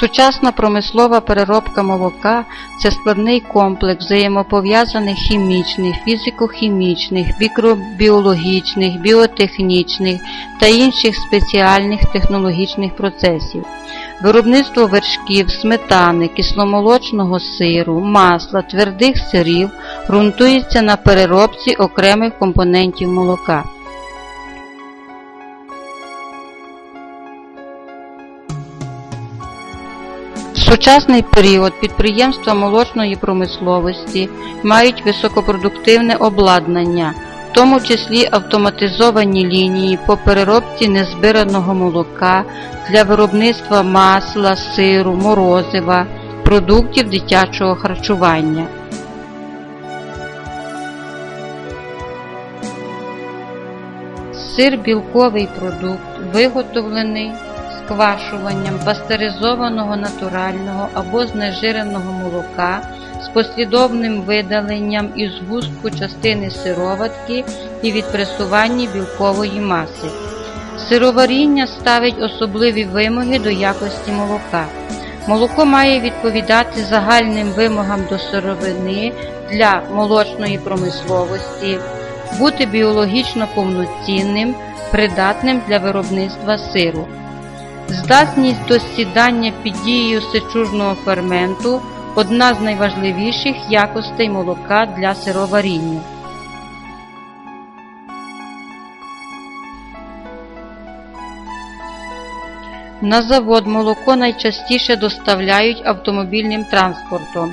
Сучасна промислова переробка молока це складний комплекс взаємопов'язаних хімічних, фізико-хімічних, мікробіологічних, біотехнічних та інших спеціальних технологічних процесів. Виробництво вершків, сметани, кисломолочного сиру, масла, твердих сирів ґрунтується на переробці окремих компонентів молока. Сучасний період підприємства молочної промисловості мають високопродуктивне обладнання, в тому числі автоматизовані лінії по переробці незбираного молока для виробництва масла, сиру, морозива, продуктів дитячого харчування. Сир білковий продукт, виготовлений сквашуванням пастеризованого натурального або знежиреного молока з послідовним видаленням із густку частини сироватки і відпресування білкової маси. Сироваріння ставить особливі вимоги до якості молока. Молоко має відповідати загальним вимогам до сировини для молочної промисловості, бути біологічно повноцінним, придатним для виробництва сиру. Здатність до сідання під дією сечужного ферменту одна з найважливіших якостей молока для сироваріння. На завод молоко найчастіше доставляють автомобільним транспортом.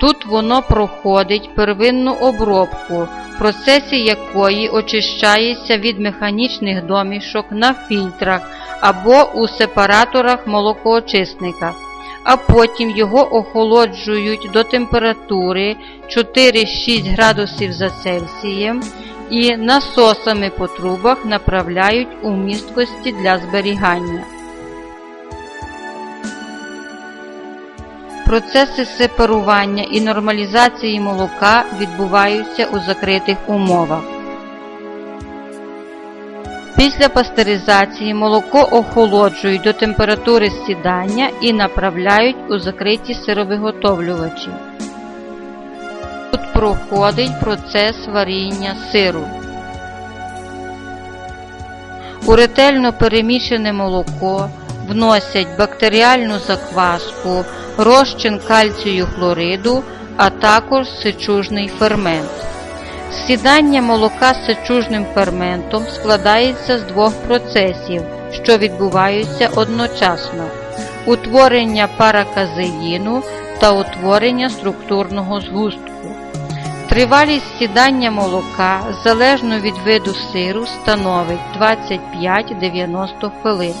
Тут воно проходить первинну обробку, процесі якої очищається від механічних домішок на фільтрах або у сепараторах молокоочисника, а потім його охолоджують до температури 4-6 градусів за Цельсієм і насосами по трубах направляють у місткості для зберігання. Процеси сепарування і нормалізації молока відбуваються у закритих умовах. Після пастеризації молоко охолоджують до температури сідання і направляють у закриті сировиготовлювачі. Тут проходить процес варіння сиру. У ретельно перемішане молоко вносять бактеріальну закваску, розчин кальцію хлориду, а також сечужний фермент. Сідання молока з сечужним ферментом складається з двох процесів, що відбуваються одночасно: утворення параказеїну та утворення структурного згустку. Тривалість сідання молока залежно від виду сиру становить 25-90 хвилин.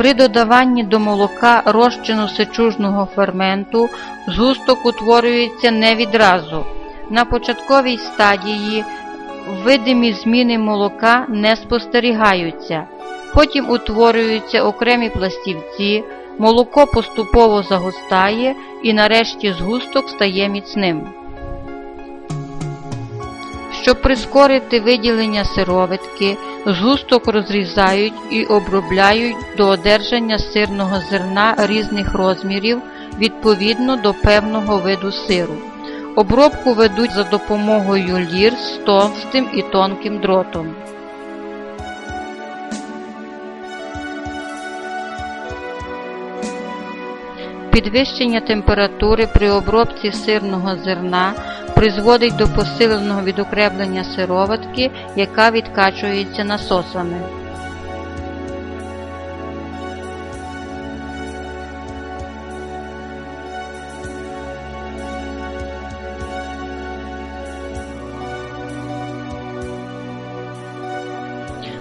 При додаванні до молока розчину сечужного ферменту згусток утворюється не відразу. На початковій стадії видимі зміни молока не спостерігаються. Потім утворюються окремі пластівці, молоко поступово загустає і нарешті згусток стає міцним. Щоб прискорити виділення сироватки, згусток розрізають і обробляють до одержання сирного зерна різних розмірів відповідно до певного виду сиру. Обробку ведуть за допомогою лір з товстим і тонким дротом. Підвищення температури при обробці сирного зерна призводить до посиленого відокремлення сироватки, яка відкачується насосами.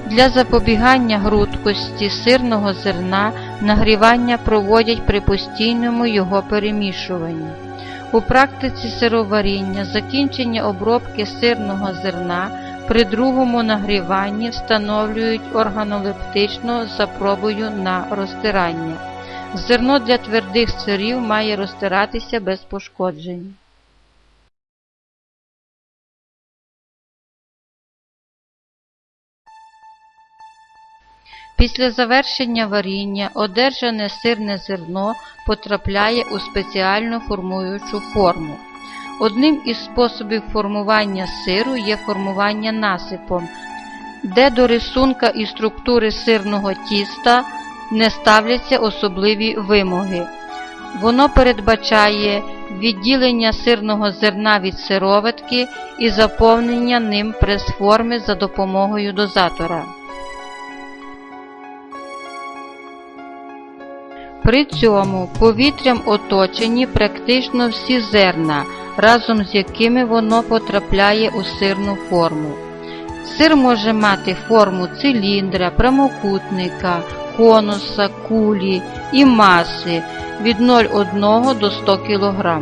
Для запобігання грудкості сирного зерна нагрівання проводять при постійному його перемішуванні. У практиці сироваріння закінчення обробки сирного зерна при другому нагріванні встановлюють органолептично за пробою на розтирання. Зерно для твердих сирів має розтиратися без пошкоджень. Після завершення варіння одержане сирне зерно потрапляє у спеціальну формуючу форму. Одним із способів формування сиру є формування насипом, де до рисунка і структури сирного тіста не ставляться особливі вимоги. Воно передбачає відділення сирного зерна від сироватки і заповнення ним прес-форми за допомогою дозатора. При цьому повітрям оточені практично всі зерна, разом з якими воно потрапляє у сирну форму. Сир може мати форму циліндра, прямокутника, конуса, кулі і маси від 0,1 до 100 кг.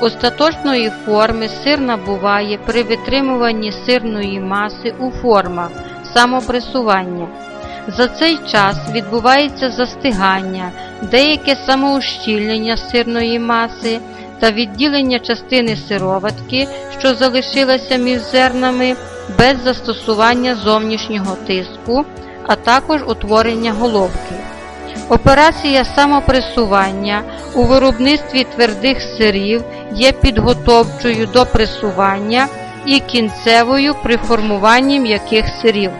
Остаточної форми сир набуває при витримуванні сирної маси у формах самопресування. За цей час відбувається застигання, деяке самоущільнення сирної маси та відділення частини сироватки, що залишилася між зернами, без застосування зовнішнього тиску, а також утворення головки. Операція самопресування у виробництві твердих сирів є підготовчою до пресування і кінцевою при формуванні м'яких сирів.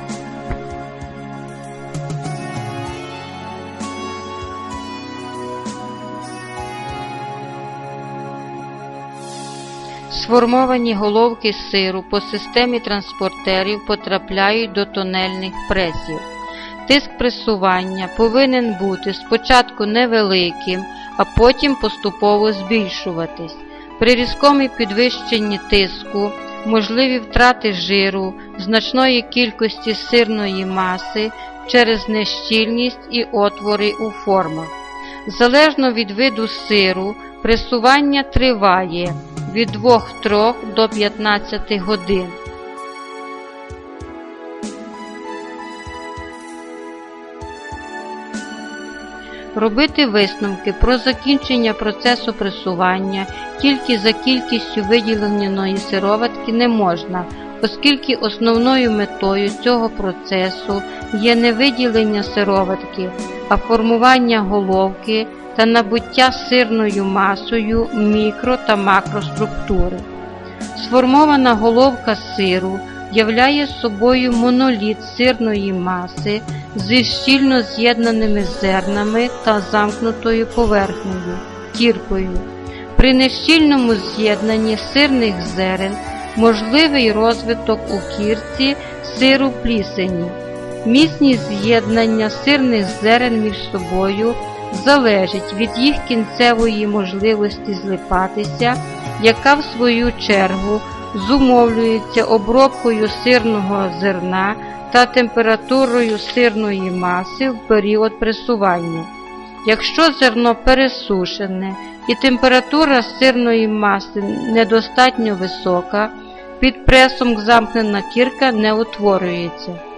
Сформовані головки сиру по системі транспортерів потрапляють до тонельних пресів. Тиск пресування повинен бути спочатку невеликим, а потім поступово збільшуватись. При різкому підвищенні тиску можливі втрати жиру, значної кількості сирної маси через нещільність і отвори у формах. Залежно від виду сиру, пресування триває від 2-3 до 15 годин. Робити висновки про закінчення процесу пресування тільки за кількістю виділеної сироватки не можна, оскільки основною метою цього процесу є не виділення сироватки, а формування головки та набуття сирною масою мікро та макроструктури. Сформована головка сиру являє собою моноліт сирної маси зі щільно з'єднаними зернами та замкнутою поверхнею кіркою. При нещільному з'єднанні сирних зерен можливий розвиток у кірці сиру плісені. Міцність з'єднання сирних зерен між собою залежить від їх кінцевої можливості злипатися, яка в свою чергу зумовлюється обробкою сирного зерна та температурою сирної маси в період пресування. Якщо зерно пересушене і температура сирної маси недостатньо висока, під пресом замкнена кірка не утворюється.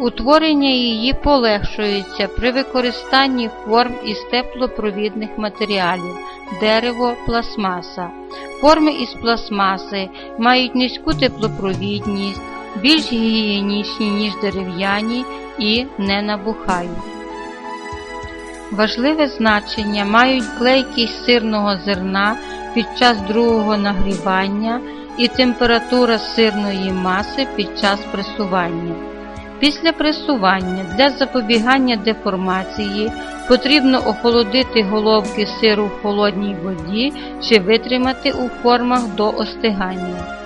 Утворення її полегшується при використанні форм із теплопровідних матеріалів дерево, пластмаса. Форми із пластмаси мають низьку теплопровідність, більш гігієнічні, ніж дерев'яні і не набухають. Важливе значення мають клейкість сирного зерна під час другого нагрівання і температура сирної маси під час пресування. Після пресування для запобігання деформації потрібно охолодити головки сиру в холодній воді чи витримати у формах до остигання.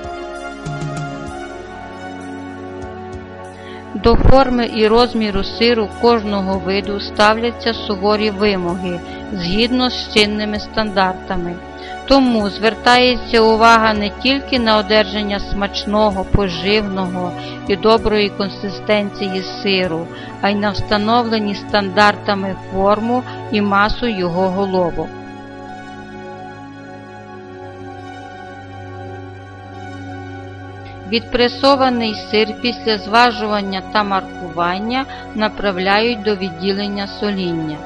До форми і розміру сиру кожного виду ставляться суворі вимоги згідно з чинними стандартами. Тому звертається увага не тільки на одержання смачного, поживного і доброї консистенції сиру, а й на встановлені стандартами форму і масу його головок. Відпресований сир після зважування та маркування направляють до відділення соління.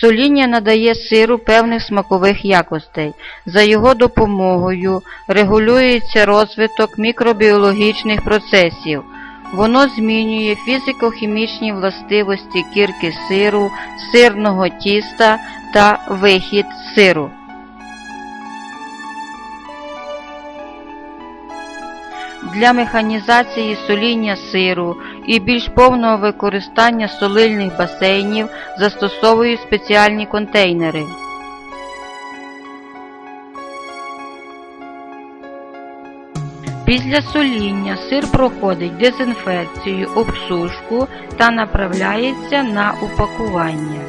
Соління надає сиру певних смакових якостей. За його допомогою регулюється розвиток мікробіологічних процесів. Воно змінює фізико-хімічні властивості кірки сиру, сирного тіста та вихід сиру. Для механізації соління сиру і більш повного використання солильних басейнів застосовують спеціальні контейнери. Після соління сир проходить дезінфекцію, обсушку та направляється на упакування.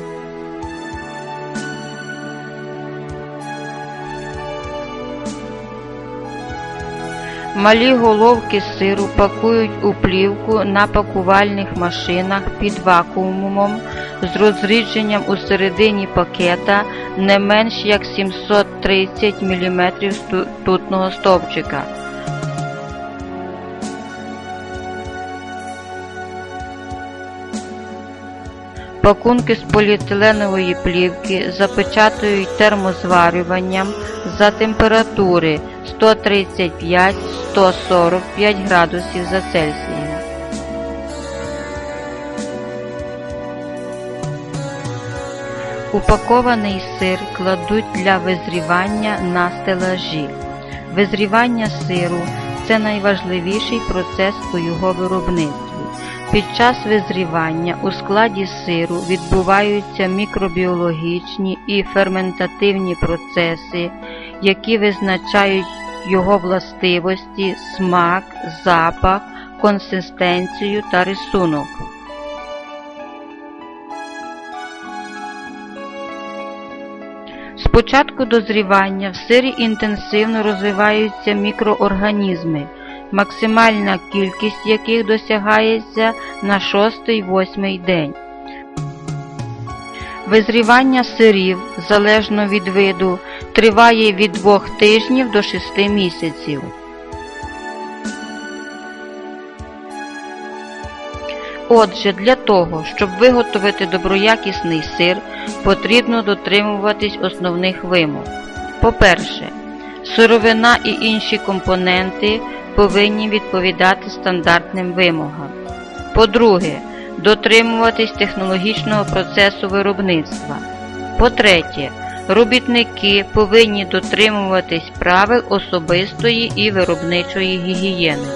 Малі головки сиру пакують у плівку на пакувальних машинах під вакуумом з розрідженням у середині пакета не менш як 730 мм тутного стовпчика. Пакунки з поліетиленової плівки запечатують термозварюванням за температури 135-145 градусів за Цельсієм. Упакований сир кладуть для визрівання на стелажі. Визрівання сиру це найважливіший процес у його виробництві. Під час визрівання у складі сиру відбуваються мікробіологічні і ферментативні процеси, які визначають його властивості, смак, запах, консистенцію та рисунок. З початку дозрівання в сирі інтенсивно розвиваються мікроорганізми, максимальна кількість яких досягається на 6-8 день. Визрівання сирів, залежно від виду, триває від 2 тижнів до 6 місяців. Отже, для того, щоб виготовити доброякісний сир, потрібно дотримуватись основних вимог. По-перше, сировина і інші компоненти повинні відповідати стандартним вимогам. По-друге, дотримуватись технологічного процесу виробництва. По-третє, робітники повинні дотримуватись правил особистої і виробничої гігієни.